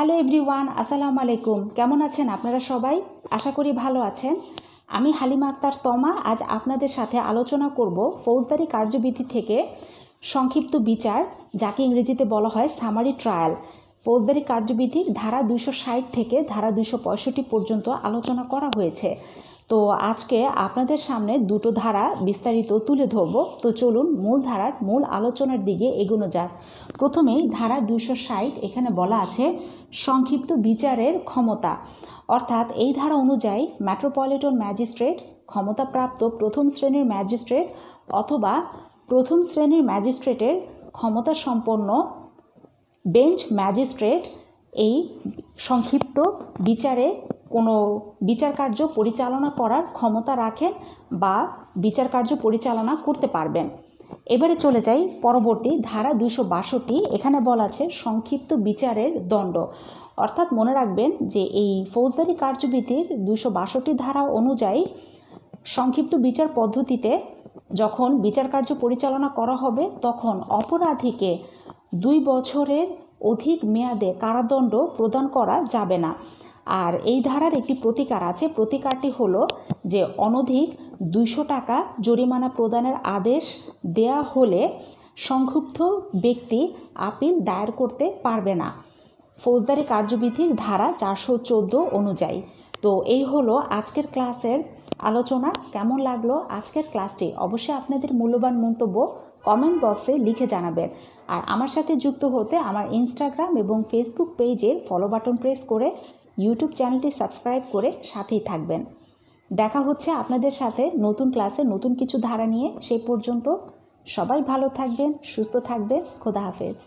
Hello everyone, আসসালামু আলাইকুম। কেমন আছেন আপনারা সবাই? আশা করি ভালো আছেন। আমি হালিমা আক্তার তমা, আজ আপনাদের সাথে আলোচনা করব ফৌজদারি কার্যবিধি থেকে সংক্ষিপ্ত বিচার, যাকে ইংরেজিতে বলা হয় সামারি ট্রায়াল ফৌজদারি কার্যবিধির ধারা ষাট থেকে ধারা দুইশো পঁয়ষট্টি পর্যন্ত আলোচনা করা হয়েছে। তো আজকে আপনাদের সামনে দুটো ধারা বিস্তারিত তুলে ধরব। তো চলুন মূল ধারার মূল আলোচনার দিকে এগোনো যাক। প্রথমেই ধারা দুশো ষাট এখানে বলা আছে, সংক্ষিপ্ত বিচারের ক্ষমতা। অর্থাৎ এই ধারা অনুযায়ী মেট্রোপলিটন ম্যাজিস্ট্রেট ক্ষমতাপ্রাপ্ত প্রথম শ্রেণির ম্যাজিস্ট্রেট অথবা প্রথম শ্রেণির ম্যাজিস্ট্রেটের ক্ষমতা সম্পন্ন বেঞ্চ ম্যাজিস্ট্রেট এই সংক্ষিপ্ত বিচারে কোনো বিচার কার্য পরিচালনা করার ক্ষমতা রাখেন বা বিচার কার্য পরিচালনা করতে পারবেন। এবারে চলে যাই পরবর্তী ধারা দুইশো বাষট্টি। এখানে বলা আছে সংক্ষিপ্ত বিচারের দণ্ড। অর্থাৎ মনে রাখবেন যে এই ফৌজদারি কার্যবিধির দুইশো বাষট্টি ধারা অনুযায়ী সংক্ষিপ্ত বিচার পদ্ধতিতে যখন বিচার কার্য পরিচালনা করা হবে, তখন অপরাধীকে দুই বছরের অধিক মেয়াদে কারাদণ্ড প্রদান করা যাবে না। আর এই ধারার একটি প্রতিকার আছে। প্রতিকারটি হলো যে অনধিক দুইশো টাকা জরিমানা প্রদানের আদেশ দেয়া হলে সংক্ষুব্ধ ব্যক্তি আপিল দায়ের করতে পারবে না। ফৌজদারি কার্যবিধির ধারা চারশো চোদ্দ অনুযায়ী। তো এই হলো আজকের ক্লাসের আলোচনা। কেমন লাগল আজকের ক্লাসটি? অবশ্যই আপনাদের মূল্যবান মন্তব্য কমেন্ট বক্সে লিখে জানাবেন। আর আমার সাথে যুক্ত হতে আমার ইনস্টাগ্রাম এবং ফেসবুক পেজের ফলো বাটন প্রেস করে ইউটিউব চ্যানেলটি সাবস্ক্রাইব করে সাথেই থাকবেন। দেখা হচ্ছে আপনাদের সাথে নতুন ক্লাসে নতুন কিছু ধারা নিয়ে। সেই পর্যন্ত সবাই ভালো থাকবেন, সুস্থ থাকবেন। খোদা হাফেজ।